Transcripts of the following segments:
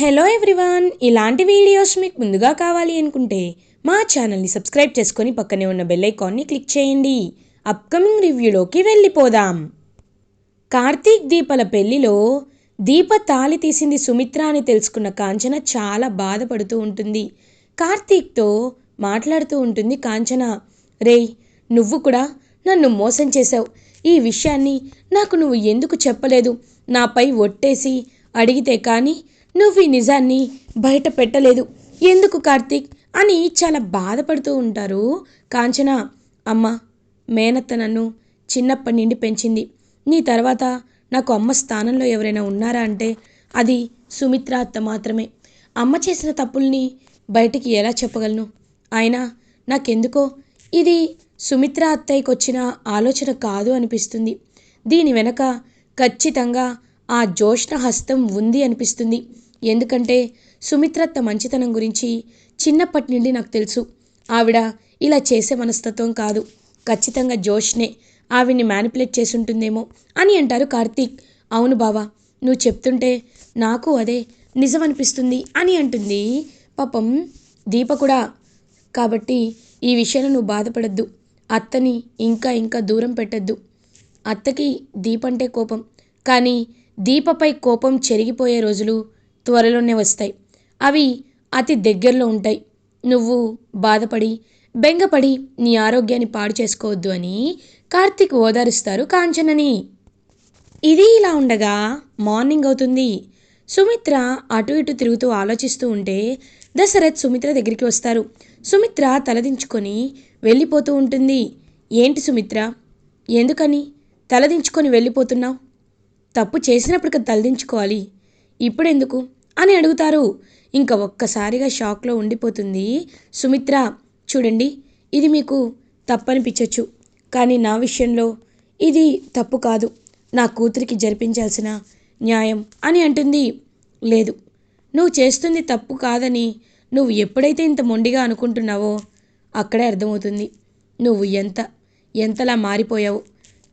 Hello everyone ఇలాంటి videos మీకు ముందుగా కావాలి అనుకుంటే మా ఛానల్ని సబ్స్క్రైబ్ చేసుకొని పక్కనే ఉన్న బెల్ ఐకాన్ని క్లిక్ చేయండి. అప్కమింగ్ రివ్యూలోకి వెళ్ళిపోదాం. కార్తీక్ దీపల పెళ్ళిలో దీప తాలి తీసింది సుమిత్ర అని తెలుసుకున్న కాంచన చాలా బాధపడుతూ ఉంటుంది. కార్తీక్తో మాట్లాడుతూ ఉంటుంది కాంచన. రేయ్ నువ్వు కూడా నన్ను మోసం చేశావు. ఈ విషయాన్ని నాకు నువ్వు ఎందుకు చెప్పలేదు? నాపై ఒట్టేసి అడిగితే కానీ నువ్వు ఈ నిజాన్ని బయట పెట్టలేదు. ఎందుకు కార్తీక్? అని చాలా బాధపడుతూ ఉంటారు. కాంచన అమ్మ మేనత్త నన్ను చిన్నప్పటి నుండి పెంచింది. నీ తర్వాత నాకు అమ్మ స్థానంలో ఎవరైనా ఉన్నారా అంటే అది సుమిత్ర అత్త మాత్రమే. అమ్మ చేసిన తప్పుల్ని బయటికి ఎలా చెప్పగలను? అయినా నాకెందుకో ఇది సుమిత్ర అత్తయ్యకి వచ్చిన ఆలోచన కాదు అనిపిస్తుంది. దీని వెనక ఖచ్చితంగా ఆ జ్యోష్ణ హస్తం ఉంది అనిపిస్తుంది. ఎందుకంటే సుమిత్రత్త మంచితనం గురించి చిన్నప్పటి నుండి నాకు తెలుసు. ఆవిడ ఇలా చేసే మనస్తత్వం కాదు. ఖచ్చితంగా జోష్నే ఆవిడ్ని మ్యానిపులేట్ చేసి ఉంటుందేమో అని అంటారు కార్తీక్. అవును బావా నువ్వు చెప్తుంటే నాకు అదే నిజం అనిపిస్తుంది అని అంటుంది. పాపం దీప కూడా. కాబట్టి ఈ విషయంలో నువ్వు బాధపడద్దు. అత్తని ఇంకా ఇంకా దూరం పెట్టద్దు. అత్తకి దీపంటే కోపం. కానీ దీపపై కోపం చెరిగిపోయే రోజులు త్వరలోనే వస్తాయి. అవి అతి దగ్గరలో ఉంటాయి. నువ్వు బాధపడి బెంగపడి నీ ఆరోగ్యాన్ని పాడు చేసుకోవద్దు అని కార్తీక్ ఓదారుస్తారు కాంచనని. ఇది ఇలా ఉండగా మార్నింగ్ అవుతుంది. సుమిత్ర అటు ఇటు తిరుగుతూ ఆలోచిస్తూ ఉంటే దశరథ్ సుమిత్ర దగ్గరికి వస్తారు. సుమిత్ర తలదించుకొని వెళ్ళిపోతూ ఉంటుంది. ఏంటి సుమిత్ర? ఎందుకని? తలదించుకొని వెళ్ళిపోతున్నావు? తప్పు చేసినప్పుడు కదా తలదించుకోవాలి. ఇప్పుడెందుకు? అని అడుగుతారు. ఇంకా ఒక్కసారిగా షాక్లో ఉండిపోతుంది సుమిత్ర. చూడండి ఇది మీకు తప్పనిపించవచ్చు కానీ నా విషయంలో ఇది తప్పు కాదు. నా కూతురికి జరిపించాల్సిన న్యాయం అని అంటుంది. లేదు నువ్వు చేస్తుంది తప్పు కాదని నువ్వు ఎప్పుడైతే ఇంత మొండిగా అనుకుంటున్నావో అక్కడే అర్థమవుతుంది. నువ్వు ఎంత ఎంతలా మారిపోయావు.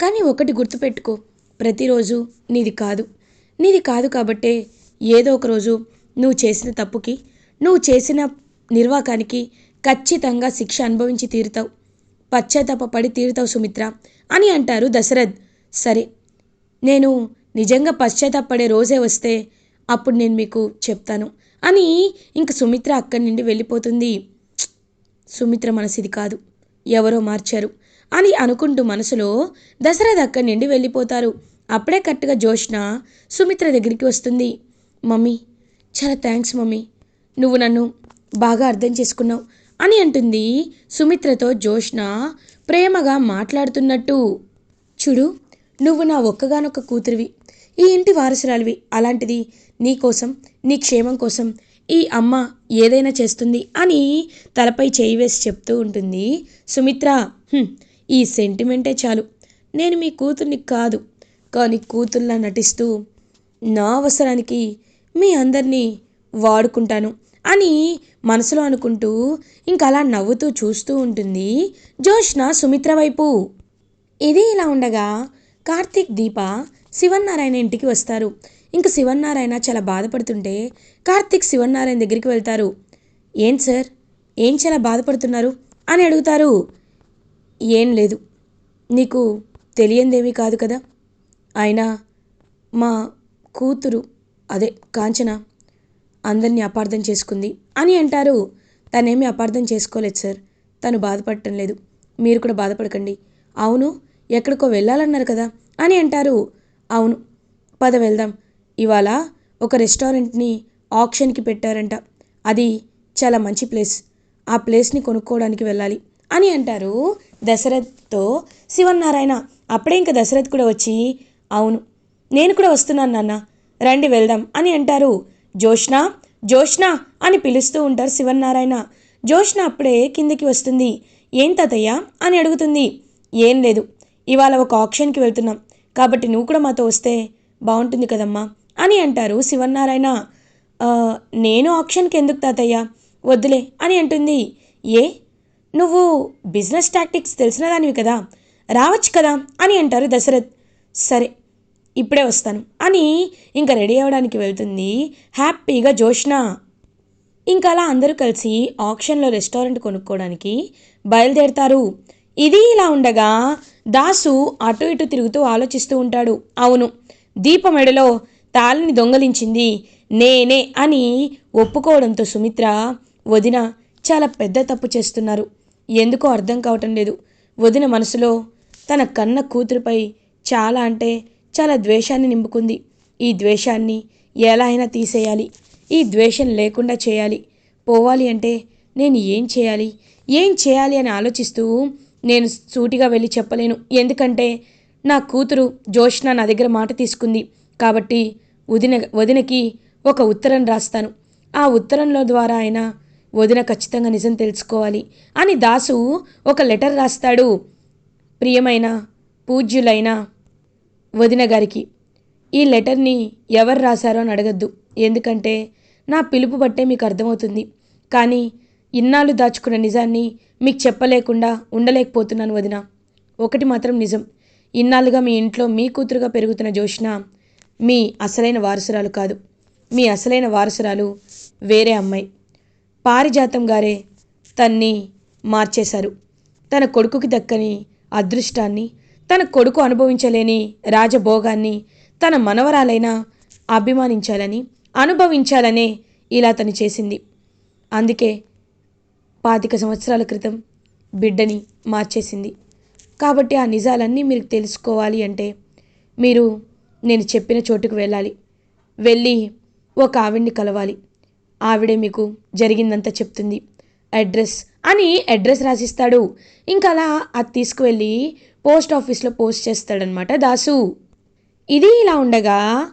కానీ ఒకటి గుర్తుపెట్టుకో ప్రతిరోజు నీది కాదు. నీది కాదు కాబట్టే ఏదో ఒక రోజు నువ్వు చేసిన తప్పుకి నువ్వు చేసిన నిర్వాకానికి ఖచ్చితంగా శిక్ష అనుభవించి తీరుతావు. పశ్చాత్తాప పడి తీరుతావు సుమిత్ర అని అంటారు దశరథ్. సరే నేను నిజంగా పశ్చాత్తాపడే రోజే వస్తే అప్పుడు నేను మీకు చెప్తాను అని ఇంక సుమిత్ర అక్కడి నుండి వెళ్ళిపోతుంది. సుమిత్ర మనసిది కాదు. ఎవరో మార్చారు. అని అనుకుంటూ మనసులో దసరా అక్కడి నుండి వెళ్ళిపోతారు. అప్పుడే కరెక్ట్గా జోష్న సుమిత్ర దగ్గరికి వస్తుంది. మమ్మీ చాలా థ్యాంక్స్ మమ్మీ. నువ్వు నన్ను బాగా అర్థం చేసుకున్నావు అని అంటుంది సుమిత్రతో జోష్న ప్రేమగా మాట్లాడుతున్నట్టు. చూడు నువ్వు నా ఒక్కగానొక్క కూతురివి. ఈ ఇంటి వారసురాలివి. అలాంటిది నీ కోసం నీ క్షేమం కోసం ఈ అమ్మ ఏదైనా చేస్తుంది అని తలపై చేయి వేసి చెప్తూ ఉంటుంది సుమిత్ర. ఈ సెంటిమెంటే చాలు. నేను మీ కూతుర్ని కాదు కానీ కూతుర్లా నటిస్తూ నా అవసరానికి మీ అందరినీ వాడుకుంటాను అని మనసులో అనుకుంటూ ఇంకలా అలా నవ్వుతూ చూస్తూ ఉంటుంది జోష్న సుమిత్ర వైపు. ఇది ఇలా ఉండగా కార్తీక్ దీప శివన్నారాయణ ఇంటికి వస్తారు. ఇంక శివన్నారాయణ చాలా బాధపడుతుంటే కార్తీక్ శివన్నారాయణ దగ్గరికి వెళ్తారు. ఏం సార్? ఏం చాలా బాధపడుతున్నారు? అని అడుగుతారు. ఏం లేదు. నీకు తెలియందేమీ కాదు కదా? అయినా మా కూతురు అదే కాంచన అందరినీ అపార్థం చేసుకుంది అని అంటారు. తనేమీ అపార్థం చేసుకోలేదు సార్. తను బాధపడటం లేదు. మీరు కూడా బాధపడకండి. అవును ఎక్కడికో వెళ్ళాలన్నారు కదా? అని అంటారు. అవును పద వెళ్దాం. ఇవాళ ఒక రెస్టారెంట్ని ఆప్షన్కి పెట్టారంట. అది చాలా మంచి ప్లేస్. ఆ ప్లేస్ని కొనుక్కోవడానికి వెళ్ళాలి అని అంటారు. దశరథ్తో శివన్నారాయణ అప్పుడే ఇంకా దశరథ్ కూడా వచ్చి అవును నేను కూడా వస్తున్నాను నాన్న రండి వెళ్దాం అని అంటారు. జోష్ణ జోష్ణ అని పిలుస్తూ ఉంటారు శివన్నారాయణ. జోష్ణ అప్పుడే కిందకి వస్తుంది. ఏం తాతయ్య? అని అడుగుతుంది. ఏం లేదు ఇవాళ ఒక ఆప్షన్కి వెళ్తున్నాం కాబట్టి నువ్వు కూడా మాతో వస్తే బాగుంటుంది కదమ్మా అని అంటారు శివన్నారాయణ. నేను ఆప్షన్కి ఎందుకు తాతయ్య? వద్దులే అని అంటుంది. ఏ నువ్వు బిజినెస్ టాక్టిక్స్ తెలిసిన దానివి కదా? రావచ్చు కదా? అని అంటారు దశరథ్. సరే ఇప్పుడే వస్తాను. అని ఇంకా రెడీ అవ్వడానికి వెళ్తుంది హ్యాపీగా జోష్న. ఇంకా అలా అందరూ కలిసి ఆప్షన్లో రెస్టారెంట్ కొనుక్కోవడానికి బయలుదేరతారు. ఇది ఇలా ఉండగా దాసు అటు ఇటు తిరుగుతూ ఆలోచిస్తూ ఉంటాడు. అవును దీప మెడలో తాళిని దొంగలించింది నేనే అని ఒప్పుకోవడంతో సుమిత్ర వదిన చాలా పెద్ద తప్పు చేస్తున్నారు. ఎందుకో అర్థం కావటం లేదు. వదిన మనసులో తన కన్న కూతురుపై చాలా అంటే చాలా ద్వేషాన్ని నింపుకుంది. ఈ ద్వేషాన్ని ఎలా అయినా తీసేయాలి. ఈ ద్వేషం లేకుండా చేయాలి. పోవాలి అంటే నేను ఏం చేయాలి? ఏం చేయాలి అని ఆలోచిస్తూ నేను సూటిగా వెళ్ళి చెప్పలేను. ఎందుకంటే నా కూతురు జోష్న నా దగ్గర మాట తీసుకుంది. కాబట్టి వదిన వదినకి ఒక ఉత్తరం రాస్తాను. ఆ ఉత్తరంలో ద్వారా అయినా వదిన ఖచ్చితంగా నిజం తెలుసుకోవాలి అని దాసు ఒక లెటర్ రాస్తాడు. ప్రియమైన పూజ్యులైన వదిన గారికి ఈ లెటర్ని ఎవరు రాశారో అని అడగద్దు. ఎందుకంటే నా పిలుపు బట్టే మీకు అర్థమవుతుంది. కానీ ఇన్నాళ్ళు దాచుకున్న నిజాన్ని మీకు చెప్పలేకుండా ఉండలేకపోతున్నాను వదిన. ఒకటి మాత్రం నిజం. ఇన్నాళ్ళుగా మీ ఇంట్లో మీ కూతురుగా పెరుగుతున్న జోష్న మీ అసలైన వారసురాలు కాదు. మీ అసలైన వారసురాలు వేరే అమ్మాయి. పారిజాతం గారే తన్ని మార్చేశారు. తన కొడుకుకి దక్కని అదృష్టాన్ని తన కొడుకు అనుభవించలేని రాజభోగాన్ని తన మనవరాలైనా అభిమానించాలని అనుభవించాలనే ఇలా తను చేసింది. అందుకే పాతిక సంవత్సరాల క్రితం బిడ్డని మార్చేసింది. కాబట్టి ఆ నిజాలన్నీ మీరు తెలుసుకోవాలి అంటే మీరు నేను చెప్పిన చోటుకు వెళ్ళాలి. వెళ్ళి ఒక ఆవిడ్ని కలవాలి. ఆవిడే మీకు జరిగిందంతా చెప్తుంది. అడ్రస్ అని అడ్రస్ రాసిస్తాడు. ఇంకా అలా అది తీసుకువెళ్ళి పోస్ట్ ఆఫీస్లో పోస్ట్ చేస్తాడనమాట దాసు. ఇది ఇలా ఉండగా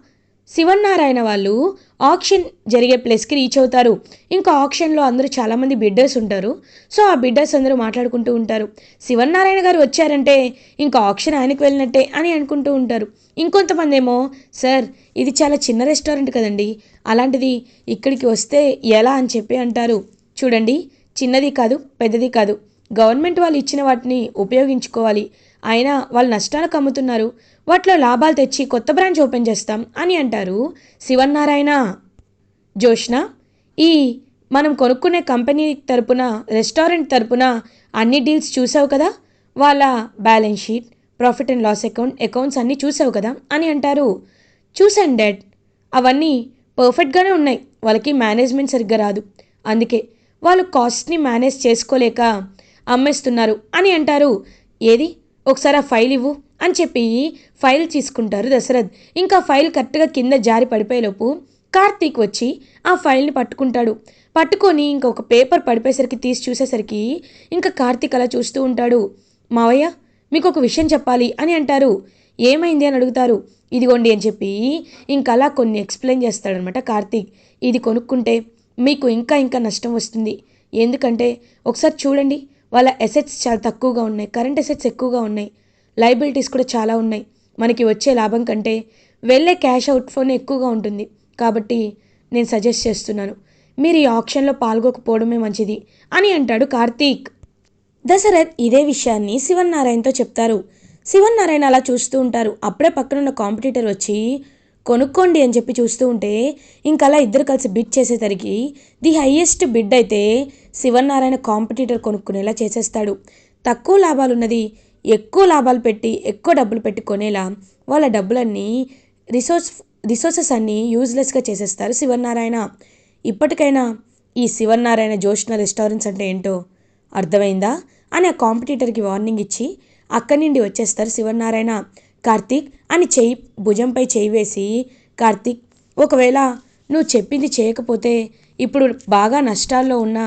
శివన్నారాయణ వాళ్ళు ఆక్షన్ జరిగే ప్లేస్కి రీచ్ అవుతారు. ఇంకా ఆక్షన్లో అందరూ చాలామంది బిడ్డర్స్ ఉంటారు. సో ఆ బిడ్డర్స్ అందరూ మాట్లాడుకుంటూ ఉంటారు. శివన్నారాయణ గారు వచ్చారంటే ఇంకా ఆక్షన్ ఆయనకు వెళ్ళినట్టే అని అనుకుంటూ ఉంటారు. ఇంకొంతమంది ఏమో సార్ ఇది చాలా చిన్న రెస్టారెంట్ కదండి. అలాంటిది ఇక్కడికి వస్తే ఎలా అని చెప్పి అంటారు. చూడండి చిన్నది కాదు పెద్దది కాదు. గవర్నమెంట్ వాళ్ళు ఇచ్చిన వాటిని ఉపయోగించుకోవాలి. అయినా వాళ్ళు నష్టాలకు అమ్ముతున్నారు వాటిలో లాభాలు తెచ్చి కొత్త బ్రాంచ్ ఓపెన్ చేస్తాం అని అంటారు శివన్నారాయణ. జోష్న ఈ మనం కొనుక్కునే కంపెనీ తరపున రెస్టారెంట్ తరపున అన్ని డీల్స్ చూసావు కదా? వాళ్ళ balance sheet profit and loss account accounts అన్నీ చూసావు కదా అని అంటారు. చూసాను డాడ్. అవన్నీ పర్ఫెక్ట్గానే ఉన్నాయి. వాళ్ళకి మేనేజ్మెంట్ సరిగ్గా రాదు. అందుకే వాళ్ళు కాస్ట్ని మేనేజ్ చేసుకోలేక అమ్మేస్తున్నారు అని అంటారు. ఏది? ఒకసారి ఆ ఫైల్ ఇవ్వు అని చెప్పి ఫైల్ తీసుకుంటారు దశరథ్. ఇంకా ఫైల్ కరెక్ట్గా కింద జారి పడిపోయేలోపు కార్తీక్ వచ్చి ఆ ఫైల్ని పట్టుకుంటాడు. పట్టుకొని ఇంకొక పేపర్ పడిపోయేసరికి తీసి చూసేసరికి ఇంకా కార్తీక్ అలా చూస్తూ ఉంటాడు. మావయ్య మీకు ఒక విషయం చెప్పాలి అని అంటారు. ఏమైంది? అని అడుగుతారు. ఇదిగోండి అని చెప్పి ఇంకలా అలా కొన్ని ఎక్స్ప్లెయిన్ చేస్తాడనమాట కార్తీక్. ఇది కొనుక్కుంటే మీకు ఇంకా ఇంకా నష్టం వస్తుంది. ఎందుకంటే ఒకసారి చూడండి వాళ్ళ ఎసెట్స్ చాలా తక్కువగా ఉన్నాయి. కరెంట్ ఎసెట్స్ ఎక్కువగా ఉన్నాయి. లైబిలిటీస్ కూడా చాలా ఉన్నాయి. మనకి వచ్చే లాభం కంటే వెళ్ళే క్యాష్ అవుట్ఫ్లోనే ఎక్కువగా ఉంటుంది. కాబట్టి నేను సజెస్ట్ చేస్తున్నాను మీరు ఈ ఆప్షన్లో పాల్గొకపోవడమే మంచిది అని అంటాడు కార్తీక్. దశరథ్ ఇదే విషయాన్ని శివన్నారాయణతో చెప్తారు. శివన్నారాయణ అలా చూస్తూ ఉంటారు. అప్పుడే పక్కనున్న కాంపిటీటర్ వచ్చి కొనుక్కోండి అని చెప్పి చూస్తూ ఉంటే ఇంకలా ఇద్దరు కలిసి బిడ్ చేసేసరికి ది హైయెస్ట్ బిడ్ అయితే శివన్నారాయణ కాంపిటీటర్ కొనుక్కునేలా చేసేస్తాడు. తక్కువ లాభాలున్నది ఎక్కువ లాభాలు పెట్టి ఎక్కువ డబ్బులు పెట్టి కొనేలా వాళ్ళ డబ్బులన్నీ రిసోర్స్ రిసోర్సెస్ అన్నీ యూజ్లెస్గా చేసేస్తారు శివన్నారాయణ. ఇప్పటికైనా ఈ శివన్నారాయణ జోష్న రెస్టారెంట్స్ అంటే ఏంటో అర్థమైందా? అని ఆ కాంపిటీటర్కి వార్నింగ్ ఇచ్చి అక్కడి నుండి వచ్చేస్తారు శివనారాయణ కార్తీక్ అని చెయ్యి భుజంపై చేయి వేసి కార్తీక్ ఒకవేళ నువ్వు చెప్పింది చేయకపోతే ఇప్పుడు బాగా నష్టాల్లో ఉన్న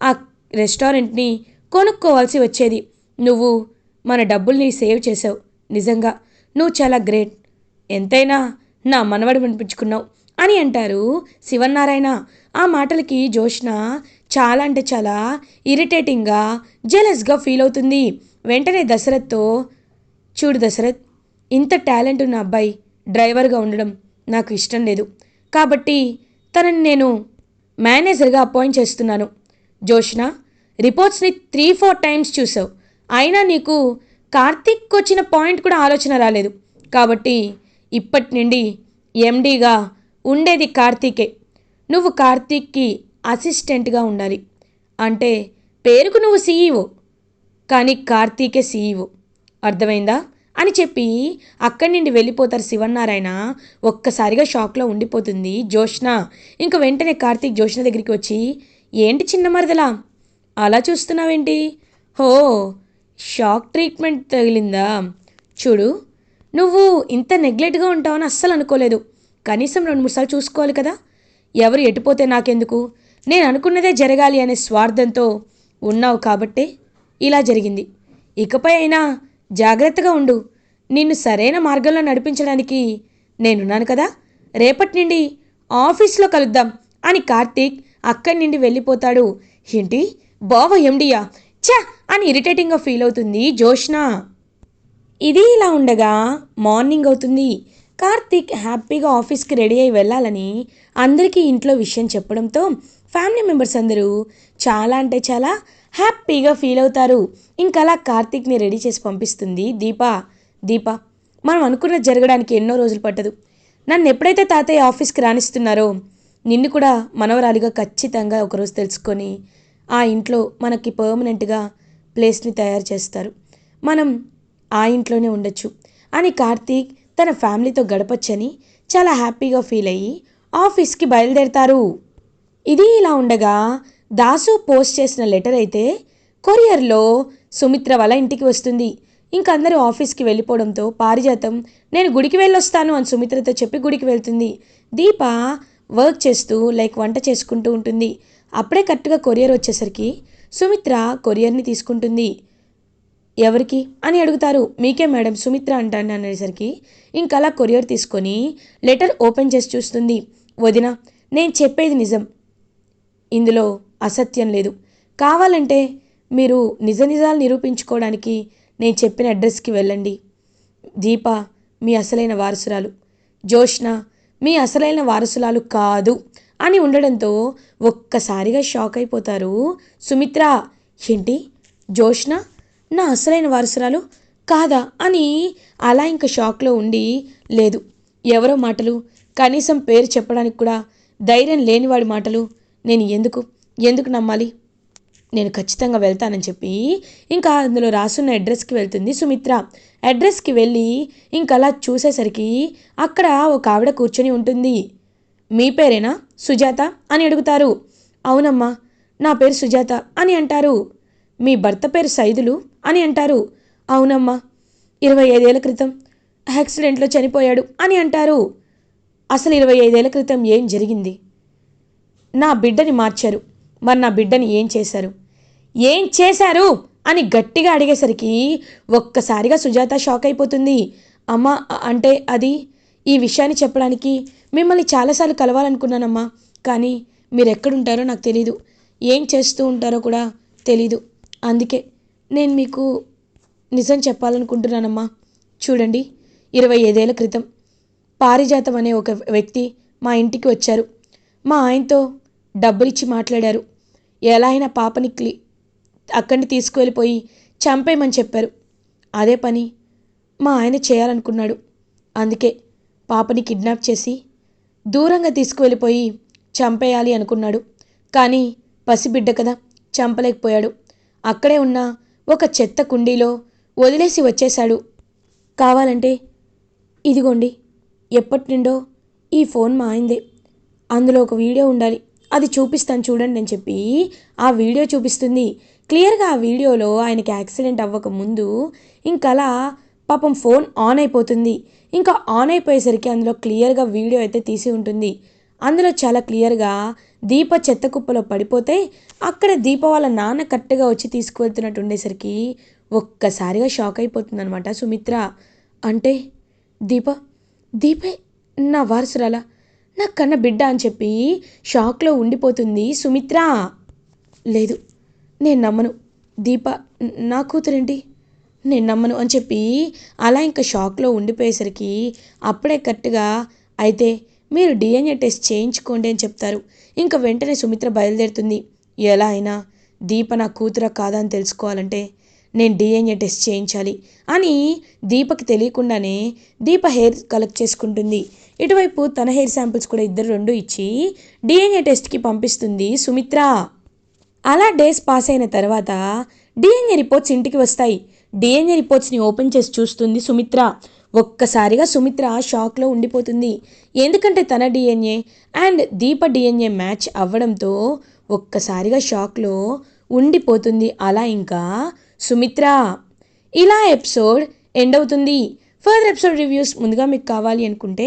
ఆ రెస్టారెంట్ని కొనుక్కోవాల్సి వచ్చేది. నువ్వు మన డబ్బుల్ని సేవ్ చేసావు. నిజంగా నువ్వు చాలా గ్రేట్. ఎంతైనా నా మనవడు వినిపించుకున్నావు అని అంటారు శివన్నారాయణ ఆ మాటలకి జోష్న చాలా అంటే చాలా ఇరిటేటింగ్గా జెలస్గా ఫీల్ అవుతుంది. వెంటనే దశరథ్తో చూడు దశరథ్ ఇంత టాలెంట్ ఉన్న అబ్బాయి డ్రైవర్గా ఉండడం నాకు ఇష్టం లేదు. కాబట్టి తనని నేను మేనేజర్గా అపాయింట్ చేస్తున్నాను. జోష్న రిపోర్ట్స్ని త్రీ ఫోర్ టైమ్స్ చూసావు. అయినా నీకు కార్తీక్ వచ్చిన పాయింట్ కూడా ఆలోచన రాలేదు. కాబట్టి ఇప్పటి నుండి ఎండీగా ఉండేది కార్తీకే. నువ్వు కార్తీక్కి అసిస్టెంట్గా ఉండాలి. అంటే పేరుకు నువ్వు సీఈఓ. కానీ కార్తీకే సీఈఓ అర్థమైందా? అని చెప్పి అక్కడి నుండి వెళ్ళిపోతారు శివన్నారాయణ. ఒక్కసారిగా షాక్లో ఉండిపోతుంది జోష్న ఇంక వెంటనే కార్తీక్ జోష్న దగ్గరికి వచ్చి ఏంటి చిన్న మరదలా? అలా చూస్తున్నావేంటి? హో షాక్ ట్రీట్మెంట్ తగిలిందా? చూడు నువ్వు ఇంత నెగ్లెక్ట్గా ఉంటావని అస్సలు అనుకోలేదు. కనీసం రెండు మూడు సార్లు చూసుకోవాలి కదా. ఎవరు ఎటుపోతే నాకెందుకు? నేను అనుకున్నదే జరగాలి అనే స్వార్థంతో ఉన్నావు కాబట్టే ఇలా జరిగింది. ఇకపై అయినా జాగ్రత్తగా ఉండు. నిన్ను సరైన మార్గంలో నడిపించడానికి నేనున్నాను కదా. రేపటి నుండి ఆఫీస్లో కలుద్దాం అని కార్తీక్ అక్కడి నుండి వెళ్ళిపోతాడు. ఏంటి? బావ ఎండియా? ఛ! అని ఇరిటేటింగ్గా ఫీల్ అవుతుంది జోష్న ఇది ఇలా ఉండగా మార్నింగ్ అవుతుంది. కార్తీక్ హ్యాపీగా ఆఫీస్కి రెడీ అయి వెళ్ళాలని అందరికీ ఇంట్లో విషయం చెప్పడంతో ఫ్యామిలీ మెంబర్స్ అందరూ చాలా అంటే చాలా హ్యాపీగా ఫీల్ అవుతారు. ఇంకలా కార్తీక్ని రెడీ చేసి పంపిస్తుంది దీప. దీప మనం అనుకున్నది జరగడానికి ఎన్నో రోజులు పట్టదు. నన్ను ఎప్పుడైతే తాతయ్య ఆఫీస్కి రాణిస్తున్నారో నిన్ను కూడా మనవరాలిగా ఖచ్చితంగా ఒకరోజు తెలుసుకొని ఆ ఇంట్లో మనకి పర్మనెంట్గా ప్లేస్ని తయారు చేస్తారు. మనం ఆ ఇంట్లోనే ఉండొచ్చు అని కార్తీక్ తన ఫ్యామిలీతో గడపచ్చని చాలా హ్యాపీగా ఫీల్ అయ్యి ఆఫీస్కి బయలుదేరతారు. ఇది ఇలా ఉండగా దాసు పోస్ట్ చేసిన లెటర్ అయితే కొరియర్లో సుమిత్ర వాళ్ళ ఇంటికి వస్తుంది. ఇంకందరూ ఆఫీస్కి వెళ్ళిపోవడంతో పారిజాతం నేను గుడికి వెళ్ళొస్తాను అని సుమిత్రతో చెప్పి గుడికి వెళ్తుంది. దీప వర్క్ చేస్తూ లైక్ వంట చేసుకుంటూ ఉంటుంది. అప్పుడే కరెక్ట్గా కొరియర్ వచ్చేసరికి సుమిత్ర కొరియర్ని తీసుకుంటుంది. ఎవరికి? అని అడుగుతారు. మీకే మేడం సుమిత్ర అంటాను అనేసరికి ఇంకలా కొరియర్ తీసుకొని లెటర్ ఓపెన్ చేసి చూస్తుంది. వదిన నేను చెప్పేది నిజం. ఇందులో అసత్యం లేదు. కావాలంటే మీరు నిజ నిజాలు నిరూపించుకోవడానికి నేను చెప్పిన అడ్రస్కి వెళ్ళండి. దీప మీ అసలైన వారసురాలు. జోష్న మీ అసలైన వారసురాలు కాదు అని ఉండడంతో ఒక్కసారిగా షాక్ అయిపోతారు సుమిత్ర. ఏంటి? జోష్న నా అసలైన వారసురాలు కాదా అని అలా ఇంకా షాక్లో ఉండి లేదు. ఎవరో మాటలు కనీసం పేరు చెప్పడానికి కూడా ధైర్యం లేనివాడి మాటలు. నేను ఎందుకు? ఎందుకు నమ్మాలి? నేను ఖచ్చితంగా వెళ్తానని చెప్పి ఇంకా అందులో రాసున్న అడ్రస్కి వెళ్తుంది సుమిత్ర. అడ్రస్కి వెళ్ళి ఇంకా అలా చూసేసరికి అక్కడ ఒక ఆవిడ కూర్చొని ఉంటుంది. మీ పేరేనా? సుజాత? అని అడుగుతారు. అవునమ్మా నా పేరు సుజాత అని అంటారు. మీ భర్త పేరు సైదులు? అని అంటారు. అవునమ్మా ఇరవై ఐదేళ్ళ క్రితం యాక్సిడెంట్లో చనిపోయాడు అని అంటారు. అసలు ఇరవై ఐదేళ్ళ క్రితం ఏం జరిగింది? నా బిడ్డని మార్చారు. మరి నా బిడ్డని ఏం చేశారు? ఏం చేశారు? అని గట్టిగా అడిగేసరికి ఒక్కసారిగా సుజాత షాక్ అయిపోతుంది. అమ్మ అంటే అది ఈ విషయాన్ని చెప్పడానికి మిమ్మల్ని చాలాసార్లు కలవాలనుకున్నానమ్మా. కానీ మీరు ఎక్కడుంటారో నాకు తెలీదు. ఏం చేస్తూ ఉంటారో కూడా తెలీదు. అందుకే నేను మీకు నిజం చెప్పాలనుకుంటున్నానమ్మా. చూడండి ఇరవై ఐదేళ్ళ క్రితం పారిజాతం అనే ఒక వ్యక్తి మా ఇంటికి వచ్చారు. మా ఆయనతో డబ్బులిచ్చి మాట్లాడారు. ఎలా అయినా పాపని క్లి అక్కడిని తీసుకువెళ్ళిపోయి చంపేయమని చెప్పారు. అదే పని మా ఆయన చేయాలనుకున్నాడు. అందుకే పాపని కిడ్నాప్ చేసి దూరంగా తీసుకువెళ్ళిపోయి చంపేయాలి అనుకున్నాడు. కానీ పసిబిడ్డ కదా చంపలేకపోయాడు. అక్కడే ఉన్న ఒక చెత్త కుండీలో వదిలేసి వచ్చేశాడు. కావాలంటే ఇదిగోండి ఎప్పటి నుండో ఈ ఫోన్ మా ఆయనదే. అందులో ఒక వీడియో ఉండాలి. అది చూపిస్తాను చూడండి అని చెప్పి ఆ వీడియో చూపిస్తుంది. క్లియర్గా ఆ వీడియోలో ఆయనకి యాక్సిడెంట్ అవ్వక ముందు ఇంకలా పాపం ఫోన్ ఆన్ అయిపోతుంది. ఇంకా ఆన్ అయిపోయేసరికి అందులో క్లియర్గా వీడియో అయితే తీసి ఉంటుంది. అందులో చాలా క్లియర్గా దీప చెత్త కుప్పలో పడిపోతే అక్కడ దీప వాళ్ళ నాన్న కరెక్ట్గా వచ్చి తీసుకువెళ్తున్నట్టు ఉండేసరికి ఒక్కసారిగా షాక్ అయిపోతుందనమాట సుమిత్ర. అంటే దీప దీపే నా వారసురాలా? నా కన్న బిడ్డ అని చెప్పి షాక్లో ఉండిపోతుంది సుమిత్ర. లేదు నేను నమ్మను. దీప నా కూతురేంటి? నేను నమ్మను అని చెప్పి అలా ఇంకా షాక్లో ఉండిపోయేసరికి అప్పుడే కరెక్ట్గా అయితే మీరు డిఎన్ఏ టెస్ట్ చేయించుకోండి అని చెప్తారు. ఇంకా వెంటనే సుమిత్ర బయలుదేరుతుంది. ఎలా అయినా దీప నా కూతుర కాదా అని తెలుసుకోవాలంటే నేను డిఎన్ఏ టెస్ట్ చేయించాలి అని దీపకి తెలియకుండానే దీప హెయిర్ కలెక్ట్ చేసుకుంటుంది. ఇటువైపు తన హెయిర్ శాంపిల్స్ కూడా ఇద్దరు రెండు ఇచ్చి డిఎన్ఏ టెస్ట్కి పంపిస్తుంది సుమిత్ర. అలా డేస్ పాస్ అయిన తర్వాత డిఎన్ఏ రిపోర్ట్స్ ఇంటికి వస్తాయి. డిఎన్ఏ రిపోర్ట్స్ని ఓపెన్ చేసి చూస్తుంది సుమిత్ర. ఒక్కసారిగా సుమిత్ర షాక్లో ఉండిపోతుంది. ఎందుకంటే తన DNA and Deepa DNA match అవ్వడంతో ఒక్కసారిగా షాక్లో ఉండిపోతుంది. అలా ఇంకా సుమిత్ర. ఇలా ఎపిసోడ్ ఎండ్ అవుతుంది. ఫర్దర్ ఎపిసోడ్ రివ్యూస్ ముందుగా మీకు కావాలి అనుకుంటే